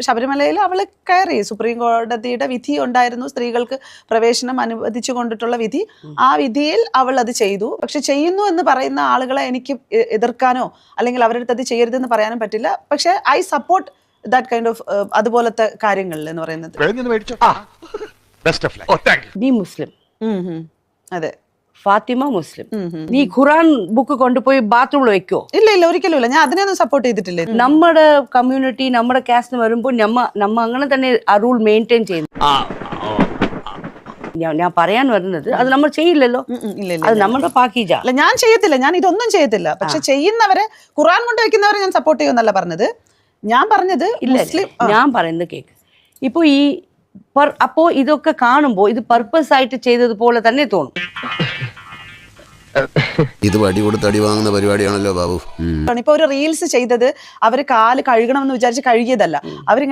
ശബരിമലയിൽ അവൾ കയറി. സുപ്രീം കോടതിയുടെ വിധി ഉണ്ടായിരുന്നു. സ്ത്രീകൾക്ക് പ്രവേശനം അനുവദിച്ചു കൊണ്ടിട്ടുള്ള വിധി. ആ വിധിയിൽ അവൾ അത് ചെയ്തു. പക്ഷെ ചെയ്യുന്നു എന്ന് പറയുന്ന ആളുകളെ എനിക്ക് എതിർക്കാനോ അല്ലെങ്കിൽ അവരുടെ അടുത്ത് അത് ചെയ്യരുതെന്ന് പറയാനും പറ്റില്ല. പക്ഷെ I support that kind of അതുപോലത്തെ കാര്യങ്ങളിൽ എന്ന് പറയുന്നത്. ബെസ്റ്റ് ഓഫ് ലൈഫ് നീ മുസ്ലിം. അതെ. ഫാത്തിമ മുസ്ലിം. നീ ഖുറാൻ ബുക്ക് കൊണ്ടുപോയി ബാത്റൂമിൽ വെക്കോ? ഇല്ല ഇല്ല ഒരിക്കലും ഇല്ല ഞാൻ അതിനൊന്നും സപ്പോർട്ട് ചെയ്തിട്ടില്ല. നമ്മുടെ കമ്മ്യൂണിറ്റി നമ്മുടെ കാസ്റ്റിന് വരുമ്പോൾ നമ്മ നമ്മ അങ്ങനെ തന്നെ ആ റൂൾ മെയിന്റെയിൻ ചെയ്യുന്നു. ഞാൻ ഞാൻ പറയാൻ വരുന്നത് അത് നമ്മൾ ചെയ്യില്ലല്ലോ. അത് നമ്മുടെ പാക്കീജാ അല്ല ഞാൻ ചെയ്യത്തില്ല. ഞാൻ ഇതൊന്നും ചെയ്യത്തില്ല. പക്ഷെ ചെയ്യുന്നവരെ ഖുറാൻ കൊണ്ട് വെക്കുന്നവരെ ഞാൻ സപ്പോർട്ട് ചെയ്യുമെന്നല്ല പറഞ്ഞത്. ഞാൻ പറഞ്ഞത് ഇല്ല മുസ്ലിം ഞാൻ പറയുന്നത് കേക്ക്. ഇപ്പൊ ഈ അപ്പോ ഇതൊക്കെ കാണുമ്പോൾ ഇത് പർപ്പസ് ആയിട്ട് ചെയ്തതുപോലെ തന്നെ തോന്നും. ഇത് വടി കൊടുത്ത് അടി വാങ്ങുന്ന പരിപാടിയാണല്ലോ ബാബു. ഇപ്പൊ ഒരു റീൽസ് ചെയ്തത് അവർ കാൽ കഴുകണമെന്ന് വിചാരിച്ച് കഴുകിയതല്ല. അവരിങ്ങനെ